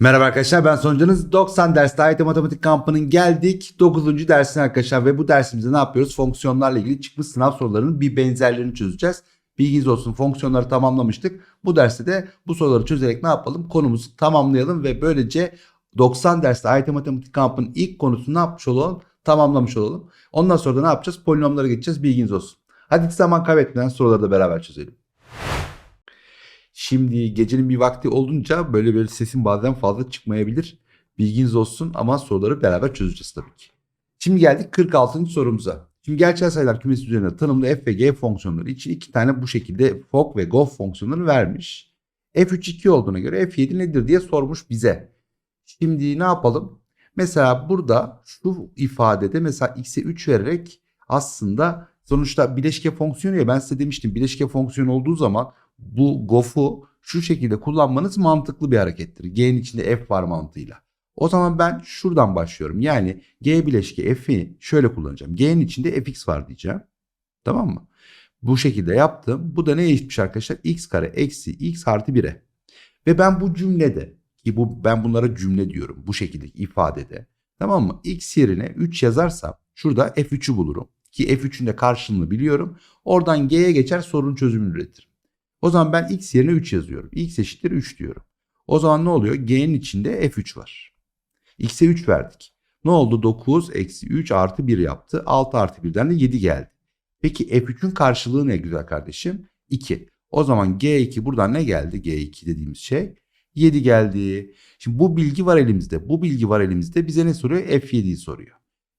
Merhaba arkadaşlar ben sonucunuz 90 derste AYT Matematik kampının geldik 9. dersine arkadaşlar ve bu dersimizde ne yapıyoruz? Fonksiyonlarla ilgili çıkmış sınav sorularının bir benzerlerini çözeceğiz. Bilginiz olsun fonksiyonları tamamlamıştık. Bu derste de bu soruları çözerek ne yapalım? Konumuzu tamamlayalım ve böylece 90 derste AYT Matematik kampının ilk konusunu ne yapmış olalım? Tamamlamış olalım. Ondan sonra da ne yapacağız? Polinomlara geçeceğiz bilginiz olsun. Hadi zaman kaybetmeden soruları da beraber çözelim. Şimdi gecenin bir vakti olunca böyle böyle sesin bazen fazla çıkmayabilir. Bilginiz olsun ama soruları beraber çözeceğiz tabii ki. Şimdi geldik 46. sorumuza. Şimdi gerçel sayılar kümesi üzerinde tanımlı f ve g fonksiyonları için iki tane bu şekilde fog ve gof fonksiyonları vermiş. f3 2 olduğuna göre f7 nedir diye sormuş bize. Şimdi ne yapalım? Mesela burada şu ifadede mesela x'e 3 vererek aslında sonuçta bileşke fonksiyonu ya ben size demiştim bileşke fonksiyon olduğu zaman bu gof'u şu şekilde kullanmanız mantıklı bir harekettir. G'nin içinde f var mantığıyla. O zaman ben şuradan başlıyorum. Yani G bileşke f'i şöyle kullanacağım. G'nin içinde fx var diyeceğim. Tamam mı? Bu şekilde yaptım. Bu da neye eşitmiş arkadaşlar? x kare eksi x artı 1'e. Ve ben bu cümlede ki bu ben bunlara cümle diyorum bu şekilde ifadede. Tamam mı? x yerine 3 yazarsam şurada f3'ü bulurum. Ki f3'ün de karşılığını biliyorum. Oradan g'ye geçer sorun çözümünü üretirim. O zaman ben x yerine 3 yazıyorum. x eşittir 3 diyorum. O zaman ne oluyor? G'nin içinde f3 var. x'e 3 verdik. Ne oldu? 9 eksi 3 artı 1 yaptı. 6 artı 1'den de 7 geldi. Peki f3'ün karşılığı ne güzel kardeşim? 2. O zaman g2 buradan ne geldi? g2 dediğimiz şey 7 geldi. Şimdi bu bilgi var elimizde. Bu bilgi var elimizde. Bize ne soruyor? F7'yi soruyor.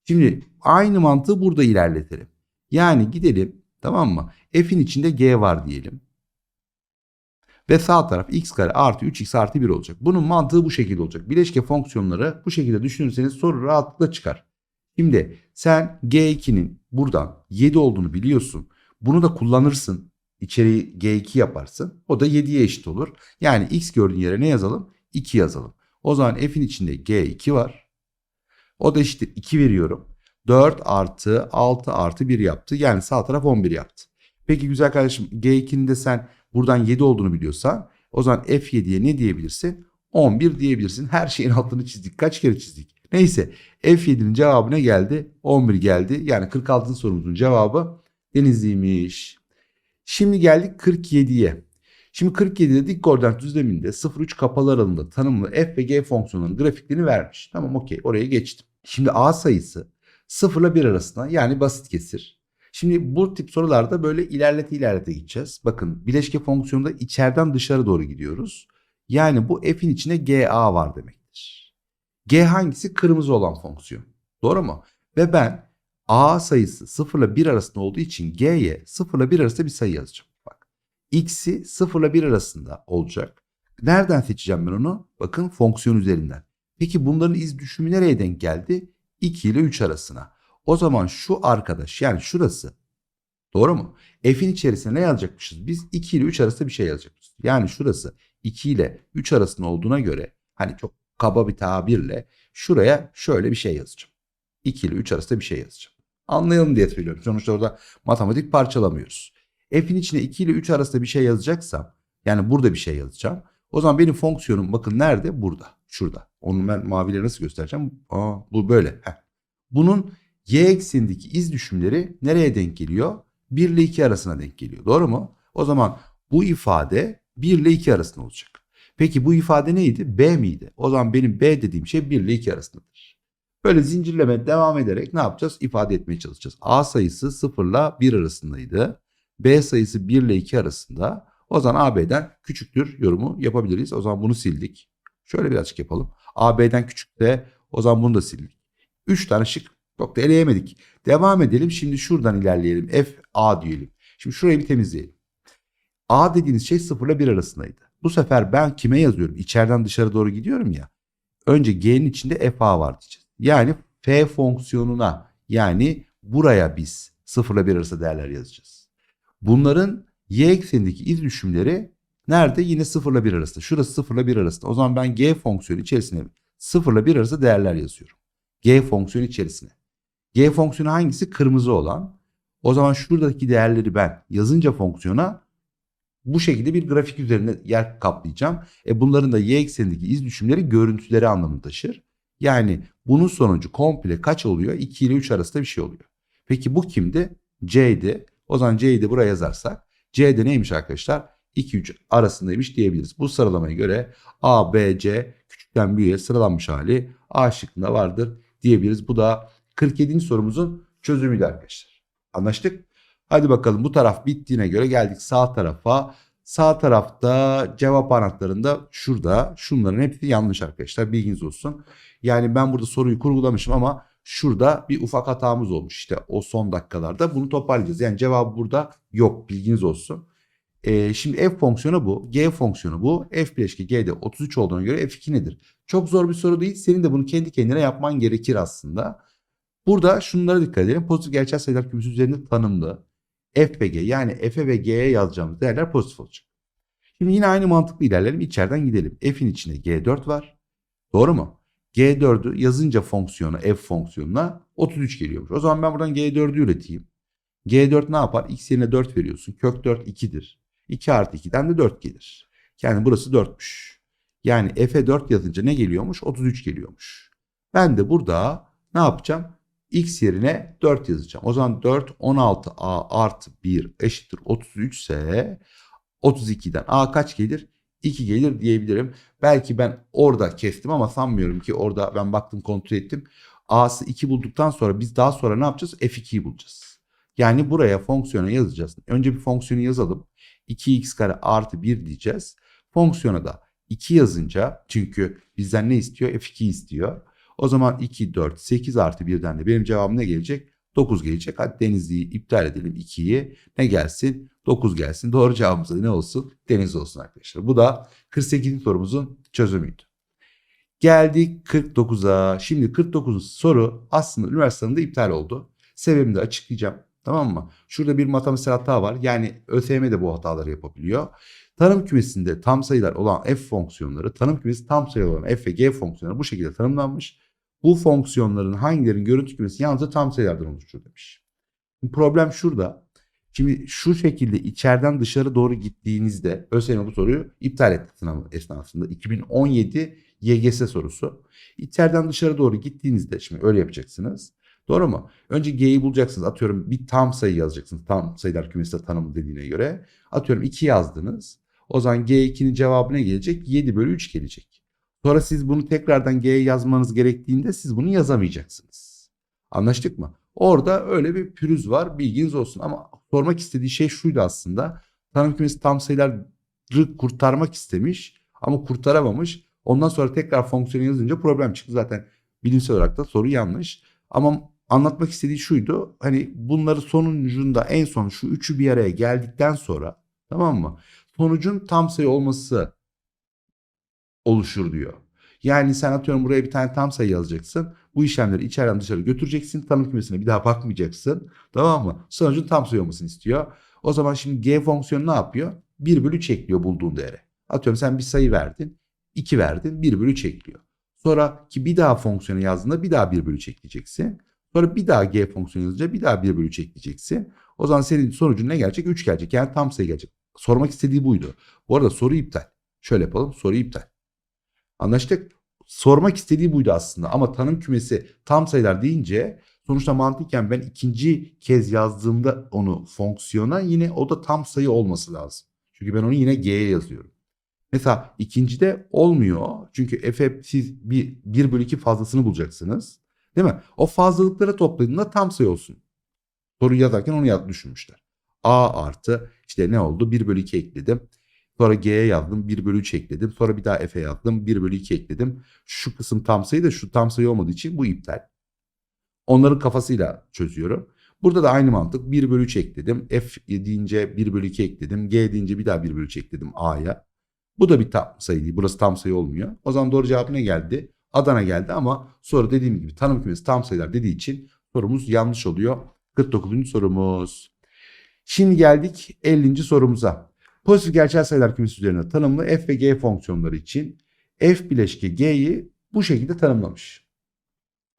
Şimdi aynı mantığı burada ilerletelim. Yani gidelim tamam mı? F'in içinde g var diyelim. Ve sağ taraf x kare artı 3x artı 1 olacak. Bunun mantığı bu şekilde olacak. Bileşke fonksiyonları bu şekilde düşünürseniz soru rahatlıkla çıkar. Şimdi sen g2'nin buradan 7 olduğunu biliyorsun. Bunu da kullanırsın. İçeriği g2 yaparsın. O da 7'ye eşit olur. Yani x gördüğün yere ne yazalım? 2 yazalım. O zaman f'in içinde g2 var. O da eşittir 2 veriyorum. 4 artı 6 artı 1 yaptı. Yani sağ taraf 11 yaptı. Peki güzel kardeşim G2'nin de sen buradan 7 olduğunu biliyorsan o zaman F7'ye ne diyebilirsin? 11 diyebilirsin. Her şeyin altını çizdik. Kaç kere çizdik? Neyse F7'nin cevabı ne geldi? 11 geldi. Yani 46. sorumuzun cevabı Denizli'ymiş. Şimdi geldik 47'ye. Şimdi 47'de dik koordinat düzleminde 0-3 kapalı aralığında tanımlı f ve g fonksiyonlarının grafiklerini vermiş. Tamam okey oraya geçtim. Şimdi a sayısı 0 ile 1 arasında yani basit kesir. Şimdi bu tip sorularda böyle ilerlete ilerlete gideceğiz. Bakın bileşke fonksiyonunda içeriden dışarı doğru gidiyoruz. Yani bu f'in içinde ga var demektir. g hangisi? Kırmızı olan fonksiyon. Doğru mu? Ve ben a sayısı 0 ile 1 arasında olduğu için g'ye 0 ile 1 arasında bir sayı yazacağım. Bak x'i 0 ile 1 arasında olacak. Nereden seçeceğim ben onu? Bakın fonksiyon üzerinden. Peki bunların iz düşümü nereye denk geldi? 2 ile 3 arasına. O zaman şu arkadaş yani şurası doğru mu? F'in içerisine ne yazacakmışız? Biz 2 ile 3 arasında bir şey yazacakmışız. Yani şurası 2 ile 3 arasında olduğuna göre hani çok kaba bir tabirle şuraya şöyle bir şey yazacağım. 2 ile 3 arasında bir şey yazacağım. Anlayalım diye söylüyorum. Sonuçta orada matematik parçalamıyoruz. F'in içine 2 ile 3 arasında bir şey yazacaksam yani burada bir şey yazacağım. O zaman benim fonksiyonum bakın nerede? Burada. Şurada. Onu ben maviyle nasıl göstereceğim? Aa, bu böyle. Heh. Bunun y eksenindeki iz düşümleri nereye denk geliyor? 1 ile 2 arasına denk geliyor. Doğru mu? O zaman bu ifade 1 ile 2 arasında olacak. Peki bu ifade neydi? B miydi? O zaman benim B dediğim şey 1 ile 2 arasındadır. Böyle zincirleme devam ederek ne yapacağız? İfade etmeye çalışacağız. A sayısı 0 ile 1 arasındaydı. B sayısı 1 ile 2 arasında. O zaman AB'den küçüktür yorumu yapabiliriz. O zaman bunu sildik. Şöyle birazcık yapalım. AB'den küçükse o zaman bunu da sildik. 3 tane şık çok da eleyemedik. Devam edelim. Şimdi şuradan ilerleyelim. F A diyelim. Şimdi şurayı bir temizleyelim. A dediğiniz şey 0 ile 1 arasındaydı. Bu sefer ben kime yazıyorum? İçeriden dışarı doğru gidiyorum ya. Önce G'nin içinde F A var diyeceğiz. Yani F fonksiyonuna yani buraya biz 0 ile 1 arası değerler yazacağız. Bunların y eksenindeki iz düşümleri nerede? Yine 0 ile 1 arasında. Şurası 0 ile 1 arasında. O zaman ben g fonksiyonu içerisine 0 ile 1 arası değerler yazıyorum. g fonksiyonu içerisine. G fonksiyonu hangisi? Kırmızı olan. O zaman şuradaki değerleri ben yazınca fonksiyona bu şekilde bir grafik üzerinde yer kaplayacağım. E bunların da y eksenindeki iz düşümleri görüntüleri anlamını taşır. Yani bunun sonucu komple kaç oluyor? 2 ile 3 arasında bir şey oluyor. Peki bu kimdi? C'ydi. O zaman C'yi de buraya yazarsak C'de neymiş arkadaşlar? 2-3 arasındaymış diyebiliriz. Bu sıralamaya göre A, B, C küçükten büyüğe sıralanmış hali A şıkkında vardır diyebiliriz. Bu da 47. sorumuzun çözümüydü arkadaşlar. Anlaştık? Hadi bakalım bu taraf bittiğine göre geldik sağ tarafa. Sağ tarafta cevap anahtarında şurada şunların hepsi yanlış arkadaşlar bilginiz olsun. Yani ben burada soruyu kurgulamışım ama şurada bir ufak hatamız olmuş işte o son dakikalarda bunu toparlayacağız. Yani cevabı burada yok bilginiz olsun. Ee, şimdi f fonksiyonu bu. G fonksiyonu bu. F bileşki G'de 33 olduğuna göre F2 nedir? Çok zor bir soru değil. Senin de bunu kendi kendine yapman gerekir aslında. Burada şunlara dikkat edelim. Pozitif gerçel sayılar kümesi üzerinde tanımlı. F ve G yani F'e ve G'ye yazacağımız değerler pozitif olacak. Şimdi yine aynı mantıkla ilerleyelim. İçeriden gidelim. F'in içinde G4 var. Doğru mu? G4'ü yazınca fonksiyonu F fonksiyonuna 33 geliyormuş. O zaman ben buradan G4'ü üreteyim. G4 ne yapar? X yerine 4 veriyorsun. Kök 4 2'dir. 2 artı 2'den de 4 gelir. Yani burası 4'müş. Yani F'e 4 yazınca ne geliyormuş? 33 geliyormuş. Ben de burada ne yapacağım? X yerine 4 yazacağım. O zaman 4 16A artı 1 eşittir 33 ise 32'den A kaç gelir? 2 gelir diyebilirim. Belki ben orada kestim ama sanmıyorum ki orada ben baktım kontrol ettim. A'sı 2 bulduktan sonra biz daha sonra ne yapacağız? F2'yi bulacağız. Yani buraya fonksiyona yazacağız. Önce bir fonksiyonu yazalım. 2x kare artı 1 diyeceğiz. Fonksiyona da 2 yazınca çünkü bizden ne istiyor? F2 istiyor. O zaman 2, 4, 8 artı 1'den de benim cevabım ne gelecek? 9 gelecek. Hadi Denizli'yi iptal edelim 2'yi. Ne gelsin? 9 gelsin. Doğru cevabımız da ne olsun? Deniz olsun arkadaşlar. Bu da 48. sorumuzun çözümüydü. Geldik 49'a. Şimdi 49. soru aslında üniversitemde iptal oldu. Sebebini de açıklayacağım. Tamam mı? Şurada bir matematiksel hata var. Yani ÖSYM de bu hataları yapabiliyor. Tanım kümesinde tam sayılar olan f fonksiyonları, tanım kümesi tam sayılar olan f ve g fonksiyonları bu şekilde tanımlanmış. Bu fonksiyonların hangilerinin görüntü kümesi yalnızca tam sayılardan oluşur demiş. Problem şurada. Şimdi şu şekilde içeriden dışarı doğru gittiğinizde ÖSYM bu soruyu iptal etti sınav esnasında. 2017 YGS sorusu. İçeriden dışarı doğru gittiğinizde şimdi öyle yapacaksınız. Doğru mu? Önce G'yi bulacaksınız. Atıyorum bir tam sayı yazacaksınız. Tam sayılar kümesi tanımı dediğine göre. Atıyorum 2 yazdınız. O zaman G2'nin cevabı ne gelecek? 7 bölü 3 gelecek. Sonra siz bunu tekrardan G'ye yazmanız gerektiğinde siz bunu yazamayacaksınız. Anlaştık mı? Orada öyle bir pürüz var bilginiz olsun. Ama sormak istediği şey şuydu aslında. Tanım kümesi tam sayıları kurtarmak istemiş ama kurtaramamış. Ondan sonra tekrar fonksiyonu yazınca problem çıktı. Zaten bilimsel olarak da soru yanlış. Ama anlatmak istediği şuydu. Hani bunları sonucunda en son şu üçü bir araya geldikten sonra tamam mı? Sonucun tam sayı olması oluşur diyor. Yani sen atıyorum buraya bir tane tam sayı yazacaksın. Bu işlemleri içeriden dışarı götüreceksin. Tanım kümesine bir daha bakmayacaksın. Tamam mı? Sonucun tam sayı olmasını istiyor. O zaman şimdi g fonksiyonu ne yapıyor? 1 bölü 3 ekliyor bulduğun değere. Atıyorum sen bir sayı verdin. 2 verdin. 1 bölü 3 ekliyor. Sonra ki bir daha fonksiyonu yazdığında bir daha 1 bölü 3 ekleyeceksin. Sonra bir daha g fonksiyonu yazınca bir daha 1 bölü 3 ekleyeceksin. O zaman senin sonucun ne gelecek? 3 gelecek. Yani tam sayı gelecek. Sormak istediği buydu. Bu arada soru iptal. Şöyle yapalım. Soru iptal. Anlaştık. Sormak istediği buydu aslında ama tanım kümesi tam sayılar deyince sonuçta mantıken ben ikinci kez yazdığımda onu fonksiyona yine o da tam sayı olması lazım. Çünkü ben onu yine g'ye yazıyorum. Mesela ikincide olmuyor. Çünkü f'e siz bir, 1 bölü 2 fazlasını bulacaksınız. Değil mi? O fazlalıkları topladığında tam sayı olsun. Soru yazarken onu düşünmüşler. A artı işte ne oldu? 1 bölü 2 ekledim. Sonra G'ye yazdım 1 bölü 3 ekledim. Sonra bir daha F'e yazdım 1 bölü 2 ekledim. Şu kısım tam sayı da şu tam sayı olmadığı için bu iptal. Onların kafasıyla çözüyorum. Burada da aynı mantık 1 bölü 3 ekledim. F deyince 1 bölü 2 ekledim. G deyince bir daha 1 bölü 3 ekledim A'ya. Bu da bir tam sayı değil. Burası tam sayı olmuyor. O zaman doğru cevap ne geldi? Adana geldi ama soru dediğim gibi tanım kümesi tam sayılar dediği için sorumuz yanlış oluyor. 49. sorumuz. Şimdi geldik 50. sorumuza. Pozitif gerçel sayılar kümesi üzerine tanımlı f ve g fonksiyonları için f bileşki g'yi bu şekilde tanımlamış.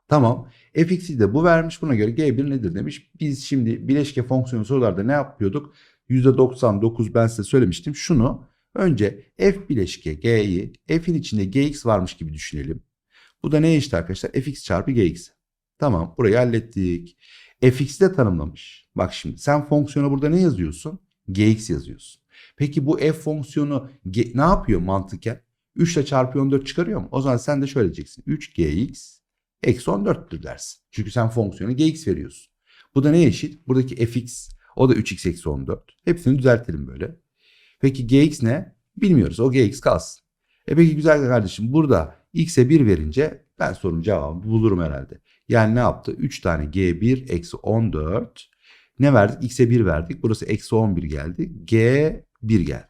Tamam. fx'i de bu vermiş. Buna göre g1 nedir demiş. Biz şimdi bileşke fonksiyonu sorularda ne yapıyorduk? %99 ben size söylemiştim. Şunu önce f bileşke g'yi f'in içinde gx varmış gibi düşünelim. Bu da ne eşit arkadaşlar? fx çarpı gx. Tamam burayı hallettik. fx'i de tanımlamış. Bak şimdi sen fonksiyona burada ne yazıyorsun? gx yazıyorsun. Peki bu f fonksiyonu ne yapıyor mantıken? 3 ile çarpı 14 çıkarıyor mu? O zaman sen de şöyle diyeceksin. 3gx eksi 14'tür dersin. Çünkü sen fonksiyona gx veriyorsun. Bu da ne eşit? Buradaki fx o da 3x eksi 14. Hepsini düzeltelim böyle. Peki gx ne? Bilmiyoruz. O gx kalsın. E peki güzel kardeşim burada x'e 1 verince ben sorunun cevabını bulurum herhalde. Yani ne yaptı? 3 tane g1 eksi 14. Ne verdik? X'e 1 verdik. Burası eksi 11 geldi. G 1 geldi.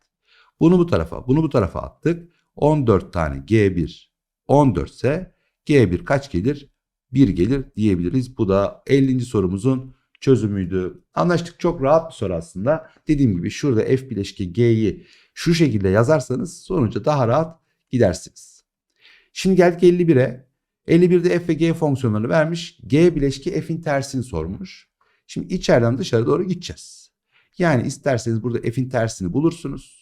Bunu bu tarafa, bunu bu tarafa attık. 14 tane G1 14 ise G1 kaç gelir? 1 gelir diyebiliriz. Bu da 50. sorumuzun çözümüydü. Anlaştık çok rahat bir soru aslında. Dediğim gibi şurada F bileşke G'yi şu şekilde yazarsanız sonuca daha rahat gidersiniz. Şimdi geldik 51'e. 51'de f ve g fonksiyonlarını vermiş. G bileşke f'in tersini sormuş. Şimdi içeriden dışarı doğru gideceğiz. Yani isterseniz burada f'in tersini bulursunuz.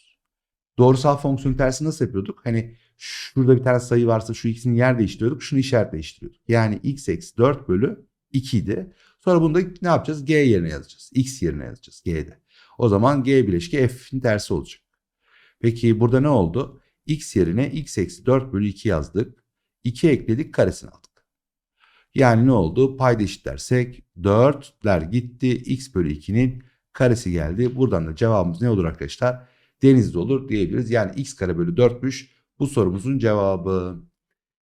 Doğrusal fonksiyon tersi nasıl yapıyorduk? Hani şurada bir tane sayı varsa şu ikisini yer değiştiriyorduk. Şunu işaret değiştiriyorduk. Yani x eksi 4 bölü 2 idi. Sonra bunu da ne yapacağız? G yerine yazacağız. X yerine yazacağız G'de. O zaman G bileşki F'in tersi olacak. Peki burada ne oldu? X yerine x eksi 4 bölü 2 yazdık. 2 ekledik karesini aldık. Yani ne oldu? Payda eşitlersek 4'ler gitti. X bölü 2'nin karesi geldi. Buradan da cevabımız ne olur arkadaşlar? Denizli olur diyebiliriz. Yani x kare bölü 4'müş bu sorumuzun cevabı.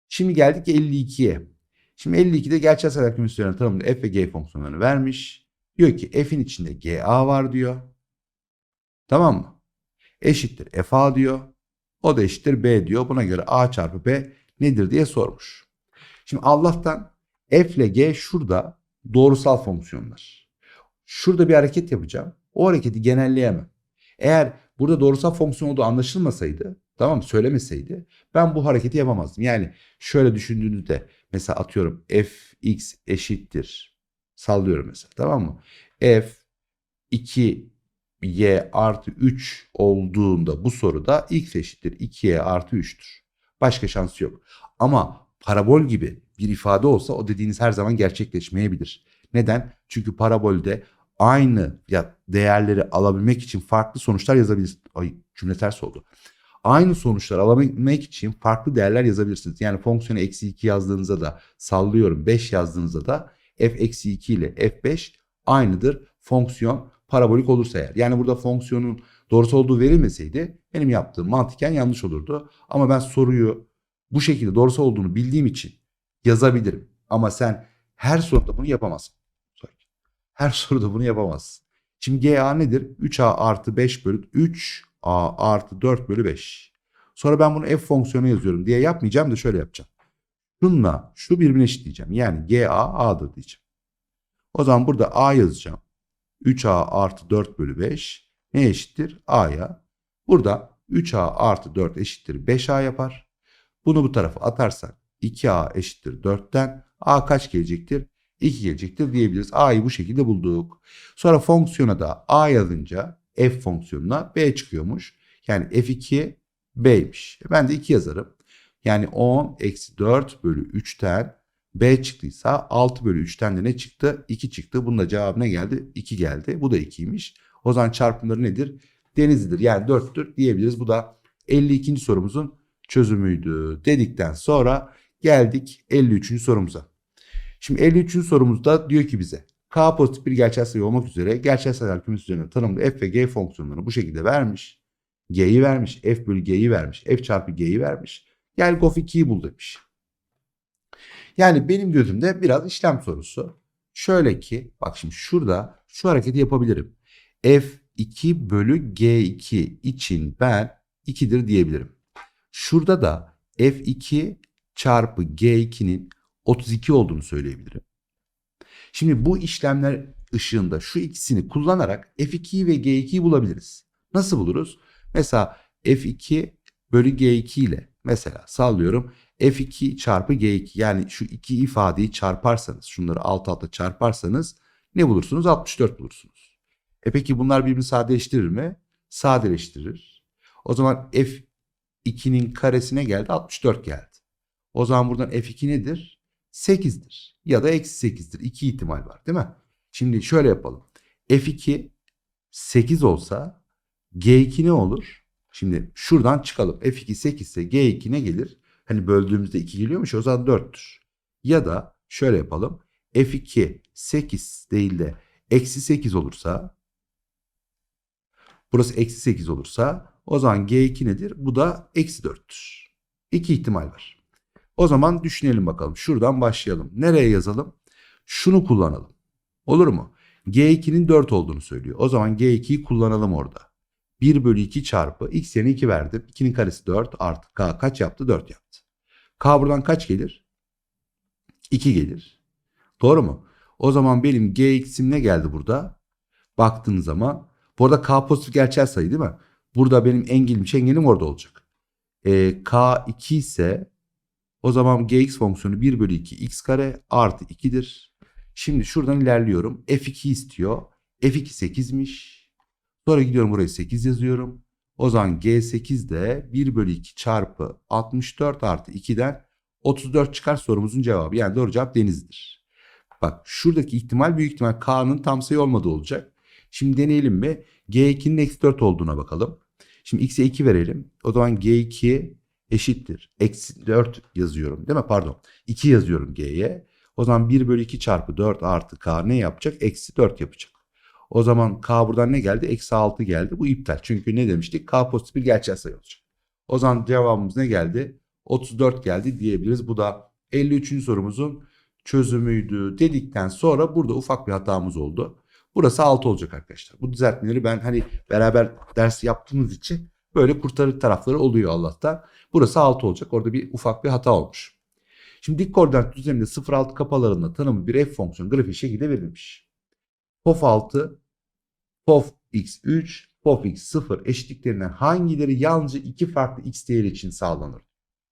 Şimdi geldik 52'ye. Şimdi 52'de gerçel sayılar kümesi üzerine tanımlı f ve g fonksiyonlarını vermiş. Diyor ki f'in içinde ga var diyor. Tamam mı? Eşittir fa diyor. O da eşittir b diyor. Buna göre a çarpı b nedir diye sormuş. Şimdi Allah'tan f ile g şurada doğrusal fonksiyonlar. Şurada bir hareket yapacağım. O hareketi genelleyemem. Eğer burada doğrusal fonksiyon olduğu anlaşılmasaydı, tamam söylemeseydi ben bu hareketi yapamazdım. Yani şöyle düşündüğünüzde mesela atıyorum fx eşittir sallıyorum mesela tamam mı? f 2y artı 3 olduğunda bu soruda x eşittir 2y artı 3'tür. Başka şansı yok. Ama parabol gibi bir ifade olsa o dediğiniz her zaman gerçekleşmeyebilir. Neden? Çünkü parabolde aynı ya değerleri alabilmek için farklı sonuçlar yazabilirsiniz. Ay cümle ters oldu. Aynı sonuçlar alabilmek için farklı değerler yazabilirsiniz. Yani fonksiyonu eksi 2 yazdığınızda da sallıyorum 5 yazdığınızda da f eksi 2 ile f5 aynıdır. Fonksiyon parabolik olursa eğer. Yani burada fonksiyonun doğrusu olduğu verilmeseydi benim yaptığım mantıken yanlış olurdu. Ama ben soruyu bu şekilde doğrusu olduğunu bildiğim için yazabilirim. Ama sen her soruda bunu yapamazsın. Her soruda bunu yapamazsın. Şimdi GA nedir? 3A artı 5 bölü 3A artı 4 bölü 5. Sonra ben bunu f fonksiyonu yazıyorum diye yapmayacağım da şöyle yapacağım. Şunla şu birbirine eşitleyeceğim. Yani GA A'dır diyeceğim. O zaman burada A yazacağım. 3A artı 4 bölü 5 ne eşittir? A'ya. Burada 3A artı 4 eşittir 5A yapar. Bunu bu tarafa atarsak 2A eşittir 4'ten A kaç gelecektir? 2 gelecektir diyebiliriz. A'yı bu şekilde bulduk. Sonra fonksiyona da A yazınca f fonksiyonuna b çıkıyormuş. Yani f2 b'ymiş. E ben de 2 yazarım. Yani 10 eksi 4 bölü 3'ten b çıktıysa 6 bölü 3'ten de ne çıktı? 2 çıktı. Bunun da cevabı ne geldi? 2 geldi. Bu da 2'ymiş. O zaman çarpımları nedir? Denizlidir. Yani 4'tür diyebiliriz. Bu da 52. sorumuzun çözümüydü dedikten sonra geldik 53. sorumuza. Şimdi 53. sorumuzda diyor ki bize k pozitif bir gerçel sayı olmak üzere gerçel sayılar kümesi üzerine tanımlı f ve g fonksiyonlarını bu şekilde vermiş. g'yi vermiş, f bölü g'yi vermiş, f çarpı g'yi vermiş. Gel gof 2'yi bul demiş. Yani benim gözümde biraz işlem sorusu. Şöyle ki bak şimdi şurada şu hareketi yapabilirim. f2 bölü g2 için ben 2'dir diyebilirim. Şurada da f2 çarpı g2'nin 32 olduğunu söyleyebilirim. Şimdi bu işlemler ışığında şu ikisini kullanarak F2'yi ve G2'yi bulabiliriz. Nasıl buluruz? Mesela F2 bölü G2 ile mesela sallıyorum F2 çarpı G2 yani şu iki ifadeyi çarparsanız şunları alt alta çarparsanız ne bulursunuz? 64 bulursunuz. E peki bunlar birbirini sadeleştirir mi? Sadeleştirir. O zaman f2'nin karesine geldi 64 geldi. O zaman buradan f2 nedir? 8'dir. Ya da eksi 8'dir. İki ihtimal var değil mi? Şimdi şöyle yapalım. f2 8 olsa g2 ne olur? Şimdi şuradan çıkalım. f2 8 ise g2 ne gelir? Hani böldüğümüzde 2 geliyormuş o zaman 4'tür. Ya da şöyle yapalım. f2 8 değil de eksi 8 olursa burası eksi 8 olursa o zaman g2 nedir? Bu da eksi 4'tür. İki ihtimal var. O zaman düşünelim bakalım. Şuradan başlayalım. Nereye yazalım? Şunu kullanalım. Olur mu? G2'nin 4 olduğunu söylüyor. O zaman G2'yi kullanalım orada. 1 bölü 2 çarpı x yerine 2 verdim. 2'nin karesi 4 artı k kaç yaptı? 4 yaptı. K buradan kaç gelir? 2 gelir. Doğru mu? O zaman benim gx'im ne geldi burada? Baktığınız zaman. Bu arada k pozitif gerçel sayı değil mi? Burada benim engelim çengelim orada olacak. Ee, k 2 ise o zaman gx fonksiyonu 1 bölü 2 x kare artı 2'dir. Şimdi şuradan ilerliyorum. f2 istiyor. f2 8'miş. Sonra gidiyorum buraya 8 yazıyorum. O zaman g8 de 1 bölü 2 çarpı 64 artı 2'den 34 çıkar sorumuzun cevabı. Yani doğru cevap denizdir. Bak şuradaki ihtimal büyük ihtimal k'nın tam sayı olmadığı olacak. Şimdi deneyelim mi? g2'nin eksi 4 olduğuna bakalım. Şimdi x'e 2 verelim. O zaman g2 eşittir. Eksi 4 yazıyorum değil mi? Pardon. 2 yazıyorum g'ye. O zaman 1 bölü 2 çarpı 4 artı k ne yapacak? Eksi 4 yapacak. O zaman k buradan ne geldi? Eksi 6 geldi. Bu iptal. Çünkü ne demiştik? k pozitif bir gerçel sayı olacak. O zaman cevabımız ne geldi? 34 geldi diyebiliriz. Bu da 53. sorumuzun çözümüydü dedikten sonra burada ufak bir hatamız oldu. Burası 6 olacak arkadaşlar. Bu düzeltmeleri ben hani beraber ders yaptığımız için böyle kurtarır tarafları oluyor Allah'ta. Burası 6 olacak. Orada bir ufak bir hata olmuş. Şimdi dik koordinat düzleminde 0-6 kapalarında tanımı bir f fonksiyonu grafiği şekilde verilmiş. Pof 6, pof x3, pof x0 eşitliklerinden hangileri yalnızca iki farklı x değeri için sağlanır?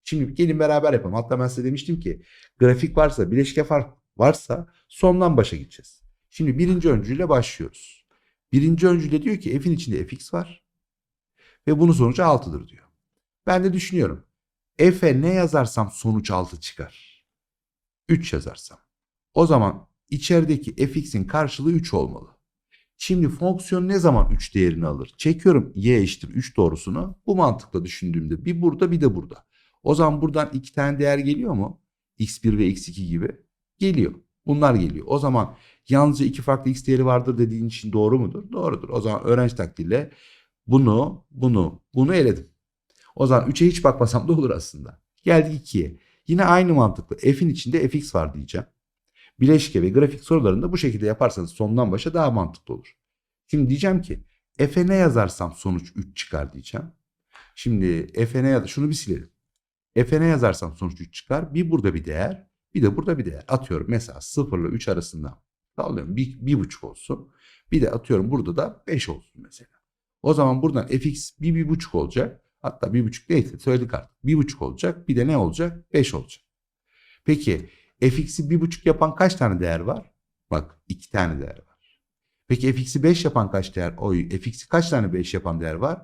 Şimdi gelin beraber yapalım. Hatta ben size demiştim ki grafik varsa, bileşke fark varsa sondan başa gideceğiz. Şimdi birinci öncüyle başlıyoruz. Birinci öncüyle diyor ki f'in içinde fx var ve bunun sonucu 6'dır diyor. Ben de düşünüyorum. F'e ne yazarsam sonuç 6 çıkar. 3 yazarsam. O zaman içerideki fx'in karşılığı 3 olmalı. Şimdi fonksiyon ne zaman 3 değerini alır? Çekiyorum y eşittir 3 doğrusunu. Bu mantıkla düşündüğümde bir burada bir de burada. O zaman buradan iki tane değer geliyor mu? x1 ve x2 gibi. Geliyor. Bunlar geliyor. O zaman yalnızca iki farklı x değeri vardır dediğin için doğru mudur? Doğrudur. O zaman öğrenci takdirle bunu, bunu, bunu eledim. O zaman 3'e hiç bakmasam da olur aslında. Geldik 2'ye. Yine aynı mantıklı. F'in içinde fx var diyeceğim. Bileşke ve grafik sorularında bu şekilde yaparsanız sondan başa daha mantıklı olur. Şimdi diyeceğim ki f'e ne yazarsam sonuç 3 çıkar diyeceğim. Şimdi f'e ne yaz şunu bir silelim. f'e ne yazarsam sonuç 3 çıkar. Bir burada bir değer, bir de burada bir değer. Atıyorum mesela 0 ile 3 arasında alıyorum bir, bir buçuk olsun. Bir de atıyorum burada da 5 olsun mesela. O zaman buradan fx bir, bir buçuk olacak. Hatta bir buçuk neyse söyledik artık. Bir buçuk olacak. Bir de ne olacak? Beş olacak. Peki fx'i bir buçuk yapan kaç tane değer var? Bak iki tane değer var. Peki fx'i 5 yapan kaç değer? Oy fx'i kaç tane 5 yapan değer var?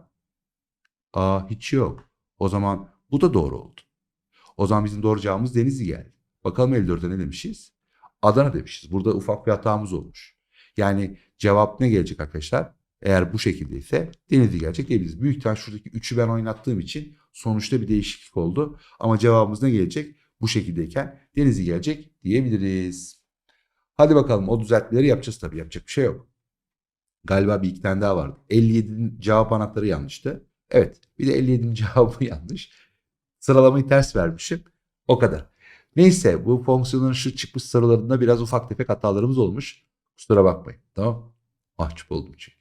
Aa hiç yok. O zaman bu da doğru oldu. O zaman bizim doğru cevabımız Denizli geldi. Bakalım 54'e ne demişiz? Adana demişiz. Burada ufak bir hatamız olmuş. Yani cevap ne gelecek arkadaşlar? Eğer bu şekildeyse Denizli gelecek diyebiliriz. Büyük ihtimal şuradaki 3'ü ben oynattığım için sonuçta bir değişiklik oldu. Ama cevabımız ne gelecek? Bu şekildeyken Denizli gelecek diyebiliriz. Hadi bakalım o düzeltmeleri yapacağız tabii. Yapacak bir şey yok. Galiba bir iki tane daha vardı. 57'nin cevap anahtarı yanlıştı. Evet bir de 57'nin cevabı yanlış. Sıralamayı ters vermişim. O kadar. Neyse bu fonksiyonun şu çıkmış sorularında biraz ufak tefek hatalarımız olmuş. Kusura bakmayın. Tamam Mahcup oldum çünkü.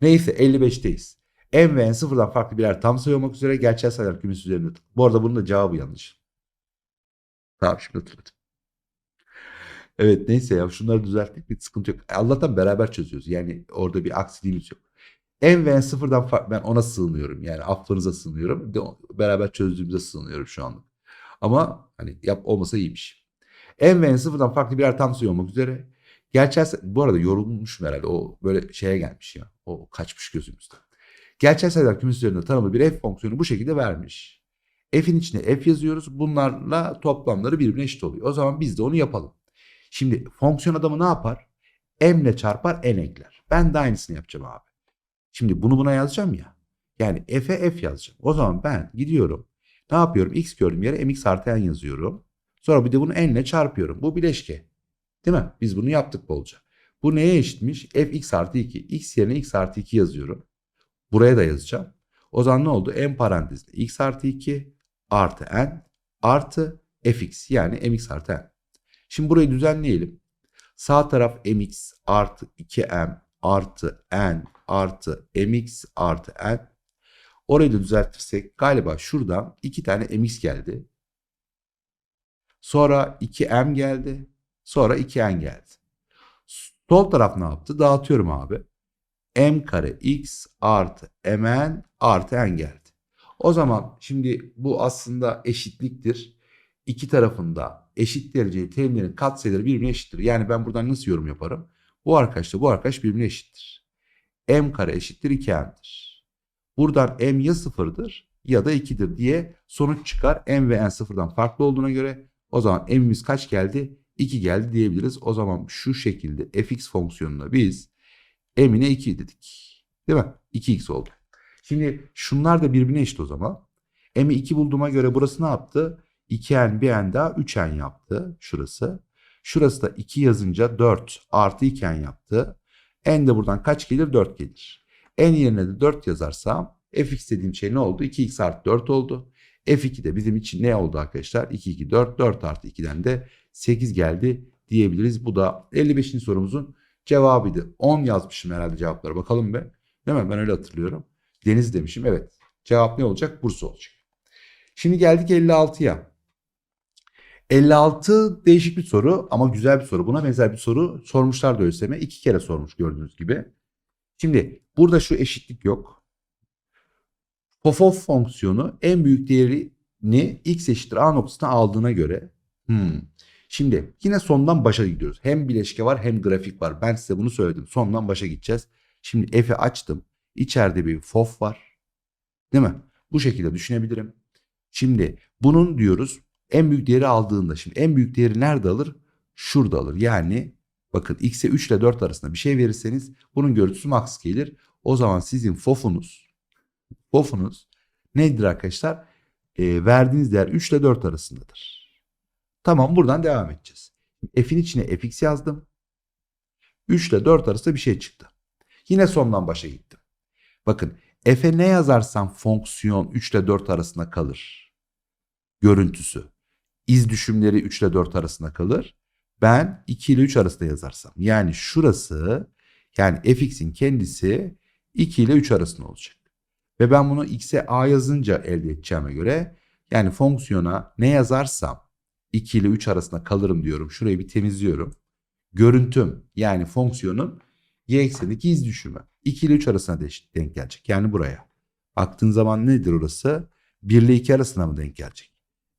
Neyse 55'teyiz. M ve N sıfırdan farklı birer tam sayı olmak üzere gerçel sayılar kümesi üzerinde. Bu arada bunun da cevabı yanlış. Tamam şimdi hatırladım. Evet neyse ya şunları düzelttik bir sıkıntı yok. Allah'tan beraber çözüyoruz. Yani orada bir aksiliğimiz yok. M ve N sıfırdan farklı ben ona sığınıyorum. Yani affınıza sığınıyorum. De beraber çözdüğümüze sığınıyorum şu anlık. Ama hani yap olmasa iyiymiş. M ve N sıfırdan farklı birer tam sayı olmak üzere Say- bu arada yorulmuşum herhalde. O böyle şeye gelmiş ya. O kaçmış gözümüzden. Gerçel sayılar kümesi üzerinde tanımlı bir f fonksiyonu bu şekilde vermiş. F'in içine f yazıyoruz. Bunlarla toplamları birbirine eşit oluyor. O zaman biz de onu yapalım. Şimdi fonksiyon adamı ne yapar? M ile çarpar n ekler. Ben de aynısını yapacağım abi. Şimdi bunu buna yazacağım ya. Yani f'e f yazacağım. O zaman ben gidiyorum. Ne yapıyorum? X gördüğüm yere mx artı n yazıyorum. Sonra bir de bunu n ile çarpıyorum. Bu bileşke. Değil mi? Biz bunu yaptık bolca. Bu neye eşitmiş? fx artı 2. x yerine x artı 2 yazıyorum. Buraya da yazacağım. O zaman ne oldu? n parantezinde x artı 2 artı n artı fx yani mx artı n. Şimdi burayı düzenleyelim. Sağ taraf mx artı 2m artı n artı mx artı n. Orayı da düzeltirsek galiba şuradan iki tane mx geldi. Sonra 2m geldi. Sonra 2n geldi. Sol taraf ne yaptı? Dağıtıyorum abi. m kare x artı mn artı n geldi. O zaman şimdi bu aslında eşitliktir. İki tarafında eşit dereceli terimlerin katsayıları birbirine eşittir. Yani ben buradan nasıl yorum yaparım? Bu arkadaşla bu arkadaş birbirine eşittir. m kare eşittir 2m'dir. Buradan m ya sıfırdır ya da 2'dir diye sonuç çıkar. m ve n sıfırdan farklı olduğuna göre o zaman m'imiz kaç geldi? 2 geldi diyebiliriz. O zaman şu şekilde fx fonksiyonuna biz m'ine 2 dedik. Değil mi? 2x oldu. Şimdi şunlar da birbirine eşit o zaman. m'i 2 bulduğuma göre burası ne yaptı? 2n bir n daha 3n yaptı. Şurası. Şurası da 2 yazınca 4 artı 2n yaptı. n de buradan kaç gelir? 4 gelir. n yerine de 4 yazarsam fx dediğim şey ne oldu? 2x artı 4 oldu. F2 de bizim için ne oldu arkadaşlar? 2, 2, 4, 4 artı 2'den de 8 geldi diyebiliriz. Bu da 55. sorumuzun cevabıydı. 10 yazmışım herhalde cevaplara. Bakalım be. Değil mi? Ben öyle hatırlıyorum. Deniz demişim. Evet. Cevap ne olacak? Bursa olacak. Şimdi geldik 56'ya. 56 değişik bir soru ama güzel bir soru. Buna benzer bir soru sormuşlar da ÖSYM. iki kere sormuş gördüğünüz gibi. Şimdi burada şu eşitlik yok. Popov fonksiyonu en büyük değerini x eşittir a noktasına aldığına göre hmm. Şimdi yine sondan başa gidiyoruz. Hem bileşke var hem grafik var. Ben size bunu söyledim. Sondan başa gideceğiz. Şimdi f'i açtım. İçeride bir fof var. Değil mi? Bu şekilde düşünebilirim. Şimdi bunun diyoruz en büyük değeri aldığında şimdi en büyük değeri nerede alır? Şurada alır. Yani bakın x'e 3 ile 4 arasında bir şey verirseniz bunun görüntüsü max gelir. O zaman sizin fofunuz fofunuz nedir arkadaşlar? E, verdiğiniz değer 3 ile 4 arasındadır. Tamam buradan devam edeceğiz. F'in içine fx yazdım. 3 ile 4 arasında bir şey çıktı. Yine sondan başa gittim. Bakın f'e ne yazarsam fonksiyon 3 ile 4 arasında kalır. Görüntüsü. İz düşümleri 3 ile 4 arasında kalır. Ben 2 ile 3 arasında yazarsam. Yani şurası yani fx'in kendisi 2 ile 3 arasında olacak. Ve ben bunu x'e a yazınca elde edeceğime göre yani fonksiyona ne yazarsam 2 ile 3 arasında kalırım diyorum. Şurayı bir temizliyorum. Görüntüm yani fonksiyonun y eksenindeki iz düşümü 2 ile 3 arasına denk gelecek. Yani buraya. Baktığın zaman nedir orası? 1 ile 2 arasına mı denk gelecek?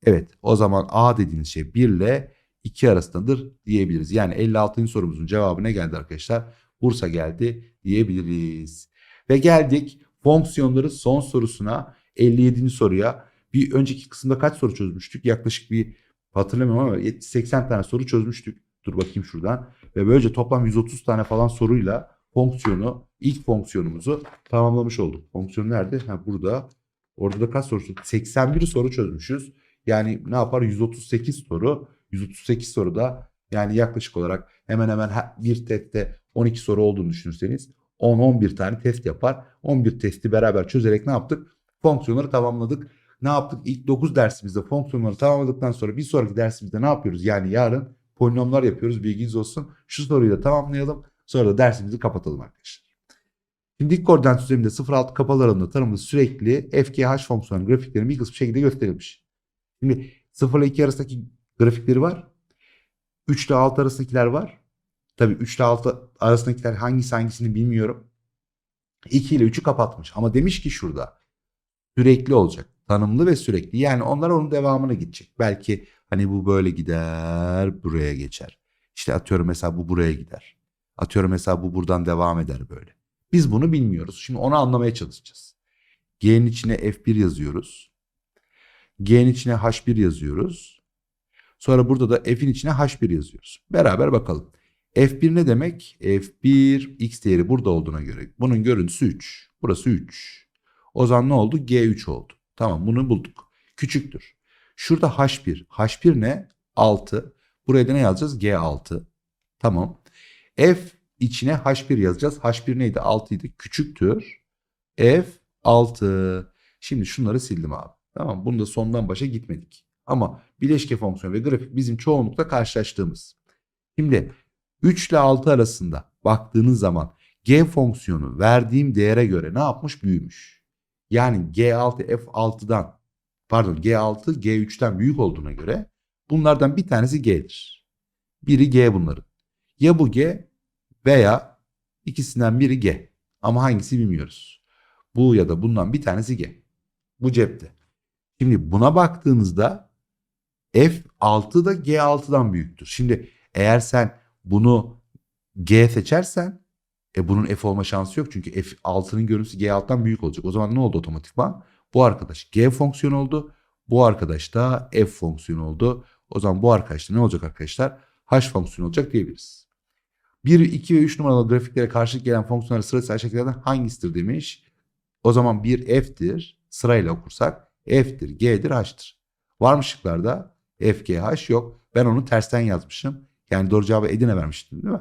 Evet o zaman a dediğiniz şey 1 ile 2 arasındadır diyebiliriz. Yani 56. sorumuzun cevabı ne geldi arkadaşlar? Bursa geldi diyebiliriz. Ve geldik fonksiyonların son sorusuna 57. soruya. Bir önceki kısımda kaç soru çözmüştük? Yaklaşık bir hatırlamıyorum ama 80 tane soru çözmüştük. Dur bakayım şuradan. Ve böylece toplam 130 tane falan soruyla fonksiyonu, ilk fonksiyonumuzu tamamlamış olduk. Fonksiyon nerede? Ha burada. Orada da kaç soru? 81 soru çözmüşüz. Yani ne yapar? 138 soru. 138 soruda yani yaklaşık olarak hemen hemen bir testte 12 soru olduğunu düşünürseniz 10-11 tane test yapar. 11 testi beraber çözerek ne yaptık? Fonksiyonları tamamladık. Ne yaptık? İlk 9 dersimizde fonksiyonları tamamladıktan sonra bir sonraki dersimizde ne yapıyoruz? Yani yarın polinomlar yapıyoruz. Bilginiz olsun. Şu soruyu da tamamlayalım. Sonra da dersimizi kapatalım arkadaşlar. Şimdi dik koordinat düzleminde 0-6 kapalı aralığında tanımlı sürekli FKH fonksiyonu grafiklerinin bir kısmı şekilde gösterilmiş. Şimdi 0 ile 2 arasındaki grafikleri var. 3 ile 6 arasındakiler var. Tabii 3 ile 6 arasındakiler hangisi hangisini bilmiyorum. 2 ile 3'ü kapatmış. Ama demiş ki şurada sürekli olacak. Tanımlı ve sürekli. Yani onlar onun devamına gidecek. Belki hani bu böyle gider buraya geçer. İşte atıyorum mesela bu buraya gider. Atıyorum mesela bu buradan devam eder böyle. Biz bunu bilmiyoruz. Şimdi onu anlamaya çalışacağız. G'nin içine F1 yazıyoruz. G'nin içine H1 yazıyoruz. Sonra burada da F'in içine H1 yazıyoruz. Beraber bakalım. F1 ne demek? F1 x değeri burada olduğuna göre. Bunun görüntüsü 3. Burası 3. O zaman ne oldu? G3 oldu. Tamam bunu bulduk. Küçüktür. Şurada H1. H1 ne? 6. Buraya da ne yazacağız? G6. Tamam. F içine H1 yazacağız. H1 neydi? 6 idi. Küçüktür. F6. Şimdi şunları sildim abi. Tamam. Bunu da sondan başa gitmedik. Ama bileşke fonksiyonu ve grafik bizim çoğunlukla karşılaştığımız. Şimdi 3 ile 6 arasında baktığınız zaman g fonksiyonu verdiğim değere göre ne yapmış? Büyümüş. Yani G6 F6'dan pardon G6 G3'ten büyük olduğuna göre bunlardan bir tanesi G'dir. Biri G bunların. Ya bu G veya ikisinden biri G. Ama hangisi bilmiyoruz. Bu ya da bundan bir tanesi G. Bu cepte. Şimdi buna baktığınızda F6 da G6'dan büyüktür. Şimdi eğer sen bunu G seçersen e bunun F olma şansı yok. Çünkü F6'nın görüntüsü G6'dan büyük olacak. O zaman ne oldu otomatikman? Bu arkadaş G fonksiyonu oldu. Bu arkadaş da F fonksiyonu oldu. O zaman bu arkadaş da ne olacak arkadaşlar? H fonksiyonu olacak diyebiliriz. 1, 2 ve 3 numaralı grafiklere karşılık gelen fonksiyonlar sırası aşağıdakilerden hangisidir demiş. O zaman bir F'tir. Sırayla okursak F'tir, G'dir, H'tir. Var mı şıklarda? F, G, H yok. Ben onu tersten yazmışım. Yani doğru cevabı Edirne vermiştim değil mi?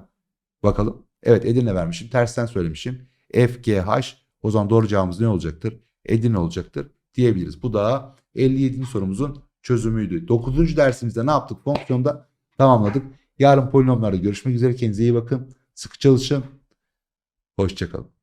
Bakalım. Evet Edirne vermişim. Tersten söylemişim. F, G, H. O zaman doğru cevabımız ne olacaktır? Edirne olacaktır diyebiliriz. Bu da 57. sorumuzun çözümüydü. 9. dersimizde ne yaptık? Fonksiyonda tamamladık. Yarın polinomlarda görüşmek üzere. Kendinize iyi bakın. Sıkı çalışın. Hoşçakalın.